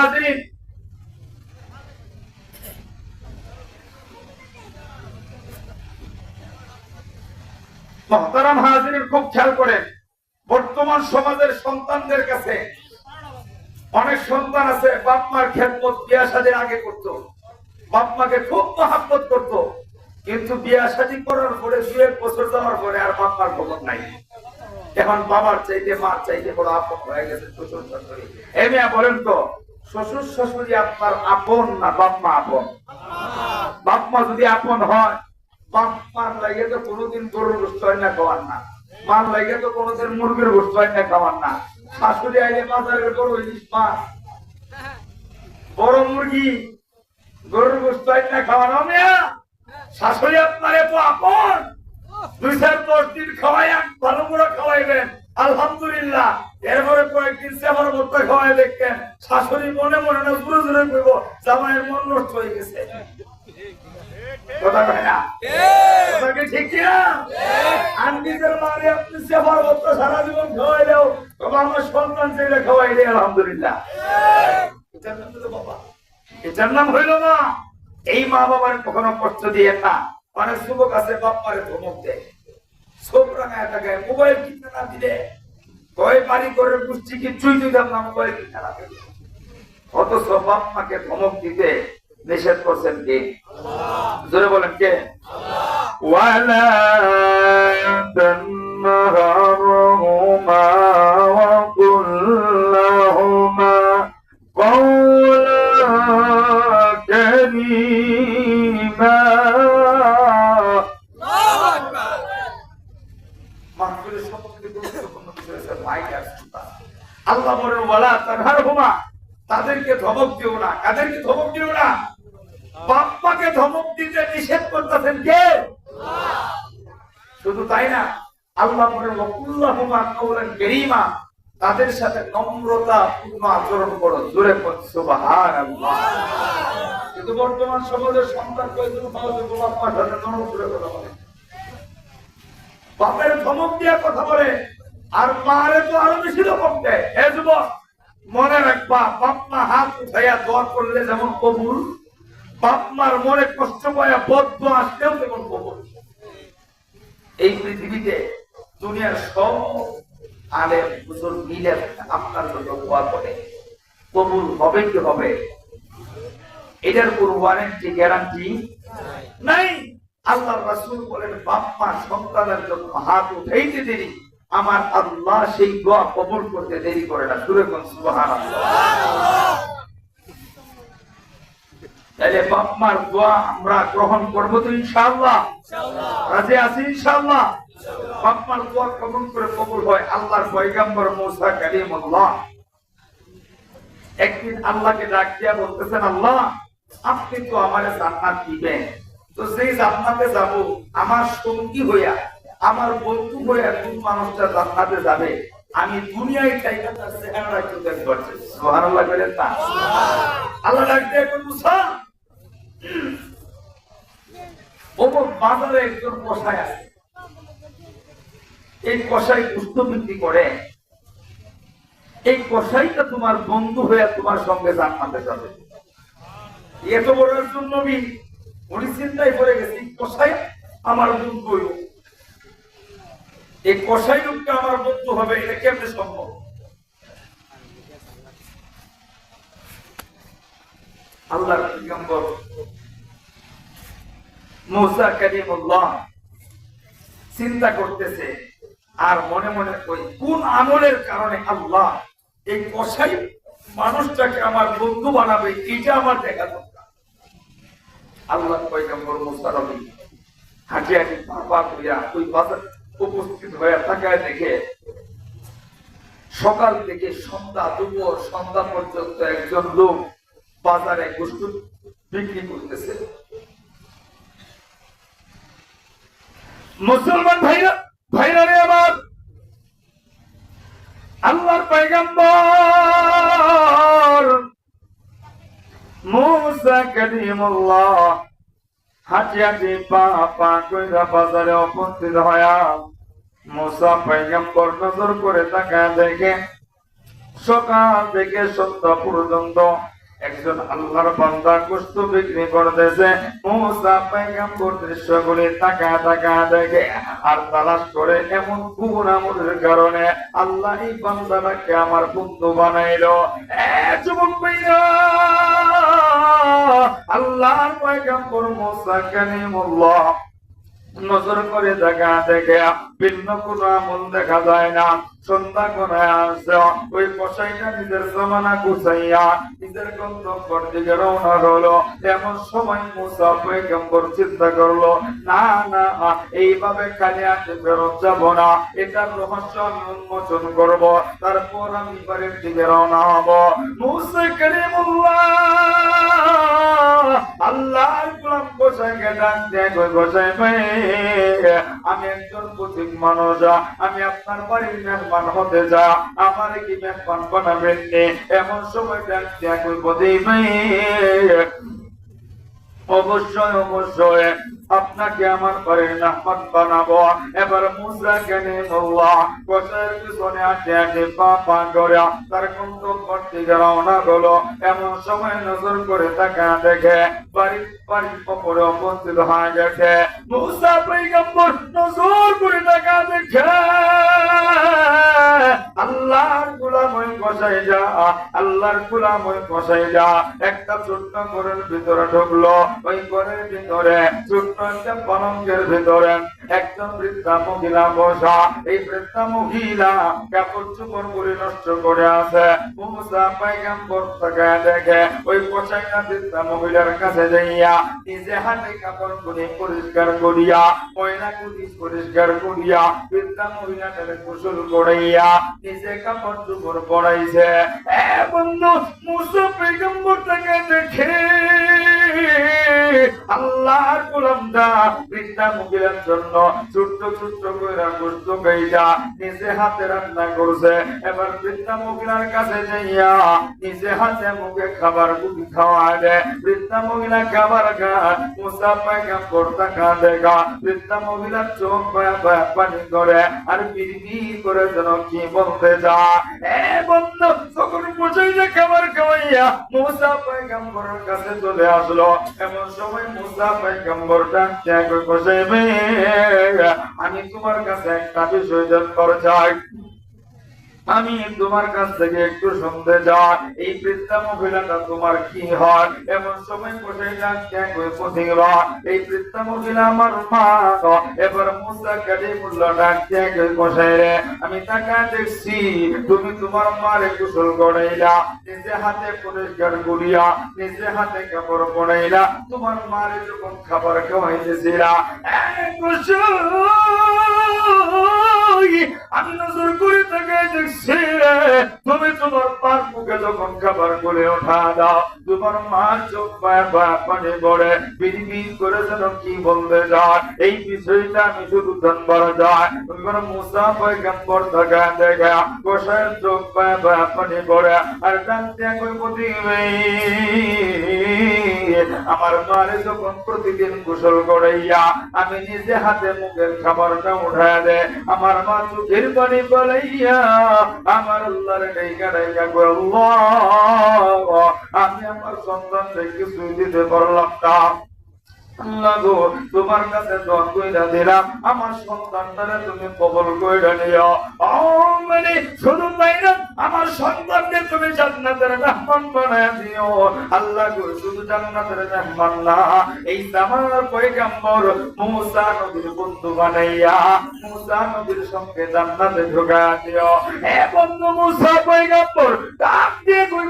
হাজিরিন মহতারাম হাজিরিন খুব খেয়াল করেন, বর্তমান সমাজের সন্তানদের কাছে অনেক সন্তান আছে বাপ মার খেদমত বিয়া শাদির আগে করতো বাপ মাকে খুব মহাব্বত করতো, কিন্তু বিয়া শাদী করার পরে দু বছর যাওয়ার পরে আর বাপ মার খবর নাই। এখন বাবার চাইতে, মার চাইতে বড় আপন হয়ে গেছে শাশুড়ি। এই মেয়ে বলেন তো শ্বশুর শাশুড়ি আপনার আপন না বাপ মা আপন? বাপ মা যদি আপন হয় বাপ মার লাগে তো কোনোদিন গরুর গোস্ত হয় না খাওয়ার না। মার লাগে তো কোনোদিন মুরগির গোস্ত হয় না খাওয়ার না। শাশুড়ি আইলে বাজারের বড় ইলিশ মাছ। বড় মুরগি গরুর গোস্ত হয় না খাওয়ানো মেয়া শাশুড়ি আপনার এত আপন। দুই চার দশ দিন খাওয়াই ভালো করে খাওয়াইবেন। আলহামদুলিল্লাহ। এরপরে কয়েকদিন সেবার মতো খাওয়াই দেখবেন। শাশুড়ি মনে মনে না জোরে জোরে কইব, জামাইয়ের মন নষ্ট হয়ে গেছে। সারা নাম না এই মা বাবার কখনো কষ্ট দিয়ে না অনেক যুবক আছে, বাপ মারে ধমক দেয়। সব মোবাইল কিনতে না দিলে, কয় বাড়ি করে পুষ্টি কি চুই দিতাম না, মোবাইল কিনতে না অথচ বাপমাকে ধমক দিতে নিষেধ করছেন কে? জোরে বলেন কে? ওয়ালা তানহারহুমা কাদেরকে ধমক দিও না। বাপ্পাকে ধমক দিতে নিষেধ করতেছেন কে? শুধু তাই না, আল্লাহ তাদের সাথে নম্রতা, পূর্ণ আচরণ করো। জোরে কিন্তু বর্তমান সন্তান করে কথা বলে। বাপের ধমক দিয়ে কথা বলে, আর মারে তো আরও বেশি রকম দেয়। হে যুবক মনে রাখবা বাপ মা হাত উঠাইয়া দোয়া করলে যেমন কবুল বাপ মার মনে কষ্ট পাইয়া বদ্ধ আসলেও তেমন কবুল। এই পৃথিবীতে দুনিয়ার সব মিলে আপনার জন্য দোয়া করে। কবুল হবে কি হবে? এটার কোন ওয়ারেন্টি, গ্যারান্টি নাই। আল্লাহ রাসূল বলেন বাপ মা সন্তানের জন্য হাত উঠাইতে দেরি। আমার আল্লাহ সেই দোয়া কবুল করতে দেরি করে না। সুরে কোন তাহলে বাপ মার দোয়া আমরা গ্রহণ করব তো ইনশাআল্লাহ। রাজি আছি ইনশাআল্লাহ? বাপ মার দোয়া কবুল করে কবুল হয় আল্লাহর পয়গাম্বর মূসা কালিমুল্লাহ। একদিন আল্লাহকে ডাক দিয়া বলতেছেন আল্লাহ আপনি তো আমার জান্নাত দিবেন। তো সেই জান্নাতে যাব আমার সঙ্গী হইয়া আমার বন্ধু হইয়া কোন মানুষটা জান্নাতে যাবে, আমি দুনিয়ায় তার চেহারা একটু না। আল্লাহ ডাক দিয়া কোন মুসা অমুক বাজারে একজন আছে। এই কষাই পুষ্প বিক্রি করে। এই কষাইটা তোমার বন্ধু হয়ে তোমার সঙ্গে জান্নাতে যাবে। এত বড় একজন নবী, উনি চিন্তায় পড়ে গেছে কষাই আমার বন্ধু এই কষাই লোকটা আমার বন্ধু হবে, এটা কেমনে সম্ভব? আল্লাহ পয়গম্বর মুসা চিন্তা করতেছে, আর মনে মনে কই, কোন আমলের কারণে আল্লাহ এই কসাই মানুষটাকে আমার বন্ধু বানাবে, এটা আমার দেখা দরকার। আল্লাহ পয়গম্বর মুসা রবি হাঁটি হাঁটি বাবা বাজার উপস্থিত হয়ে থাকায় দেখে সকাল থেকে সন্ধ্যা দুপুর, সন্ধ্যা পর্যন্ত একজন লোক বাজারে গোষ্ঠ বিক্রি করতেছে। মুসলমান ভাইরা ভাইরা রে আমার আল্লাহর পয়গম্বর মুসা কালিমুল্লাহ পা উপস্থিত সকাল থেকে পর্যন্ত একজন আল্লাহর বান্দা গোস্ত বিক্রি করতেছে দৃশ্যগুলি তাকা তাকা দেখে আর তালাশ করে এমন গুণ আমলের কারণে আল্লাহ এই বান্দাটাকে আমার বন্ধু বানাইলো এ নজর করে দেখা ভিন্ন কোন আমল দেখা যায় না। সন্ধ্যা করে ওই নিজের জমানা গুছাইয়া নিজের দিকে রওনা এমন সময় মুসা পয়গম্বর চিন্তা করল, না না, এইভাবে খালি আনতে ফেরত যাব না। এটার রহস্য আমি উন্মোচন করব, তারপর আমি বাড়ির দিকে রওনা হব। মুসা করিমুল্লাহ গোসাইকে ডাক কই গোসাই ভাই আমি একজন পথিক মানুষ, আমি আপনার বাড়ির মেহমান হতে যা আমার কি মেহমান বানাবেন? এমন সময় ডাক পথিক ভাই। অবশ্যই অবশ্যই। আপনাকে আমার ঘরের নাহমান বানাবো। এবার মুসা কেনে আল্লাহ কষার পিছনে আটে আটে পা পা করে তার গন্তব্যর দিকে রওনা হলো। এমন সময় নজর করে তাকা দেখে, বাড়ির বাড়ির উপস্থিত হয়ে গেছে। মুসা পৈগম্বর নজর করে তাকা দেখে, আল্লাহর কষাই যা আল্লাহর গোলাময় কষাই যা। একটা ছোট্ট ঘরের ভিতরে ঢুকলো, ওই ঘরের ভিতরে ছোট্ট একটা পলঙ্কের ভিতরে একজন বৃদ্ধা মহিলা বসা। এই বৃদ্ধা মহিলা কাপড় চোপড় করে নষ্ট করে আছে। দেখে, ওই কষাইনা বৃদ্ধা মহিলার কাছে যাইয়া নিজে হাতে কাপড় করে পরিষ্কার করিয়া ময়লা কুটি পরিষ্কার করিয়া বৃদ্ধা মহিলাটাকে গোসল করাইয়া নিজে কাপড় চোপড় পড়াইছে এ বন্ধু, মুসা পেগম্বর দেখে আল্লাহর গোলামটা বৃদ্ধা মহিলার জন্য ছোট্ট ছোট্ট কইরা গোস্ত গাইটা নিজে হাতে রান্না করছে। এবার বৃদ্ধা মহিলার কাছে যাইয়া নিজে হাতে মুখে খাবার গুলি খাওয়া দে। বৃদ্ধা মহিলা খাবার খান মুসা পেগম্বর টাকা দেখা। বৃদ্ধা মহিলার চোখ পায়া পায়া পানি করে আর বিড়ি করে যেন কি বলতে যা এ বন্ধু বসে যে খাবার খাওয়াইয়া মুসা কাছে চলে আসলো। এমন সময় মুসা পয়গম্বর ডাকতে আমি তোমার কাছে একটা বিষয় জানতে চাই। আমি তোমার কাছ থেকে একটু শুনতে যাই এই বৃদ্ধা মহিলাটা তোমার কি হয়? এমন সময় বসে যাচ্ছে পথিরা এই বৃদ্ধা মহিলা আমার মা এবার মুসা কালি মূল্য ডাকছে বসে রে। আমি তাকা দেখছি, তুমি তোমার মারে কুশল গড়াইলা, নিজে হাতে পরিষ্কার করিয়া, নিজে হাতে কাপড় পড়াইলা তোমার মারে যখন খাবার খাওয়াইতেছিলা কুশল আমি নজর করে তাকে দেখছি তুমি তোমার পার মুখে যখন খাবার করে ওঠা দাও, তোমার মা চোখ পড়ে করে যেন কি বলতে যায়, এই বিষয়টা আমি শুধু যায় পয়গম্বর থাকা দেখা চোখ পড়ে, আর আমার মারে যখন প্রতিদিন করাইয়া, আমি নিজে হাতে মুখের খাবারটা উঠায় দে। আমার মা চোখের পানি বলাইয়া আমার আল্লাহর ডাইকা কই আল্লাহ আমি আমার সন্তানকে কিছু দিতে পারলাম না তোমার মানে আমার সন্তানকে তুমি জান্নাতের মেহমান বানায় দিও। আল্লাহ গো, শুধু জান্নাতের মেহমান না, এই জামানার পয়গাম্বর মুসা নবীর বন্ধু বানাইয়া মুসা নবীর সঙ্গে জান্নাতে ঢোকা দিও। এ বন্ধু মুসা পয়গাম্বর দিয়ে কই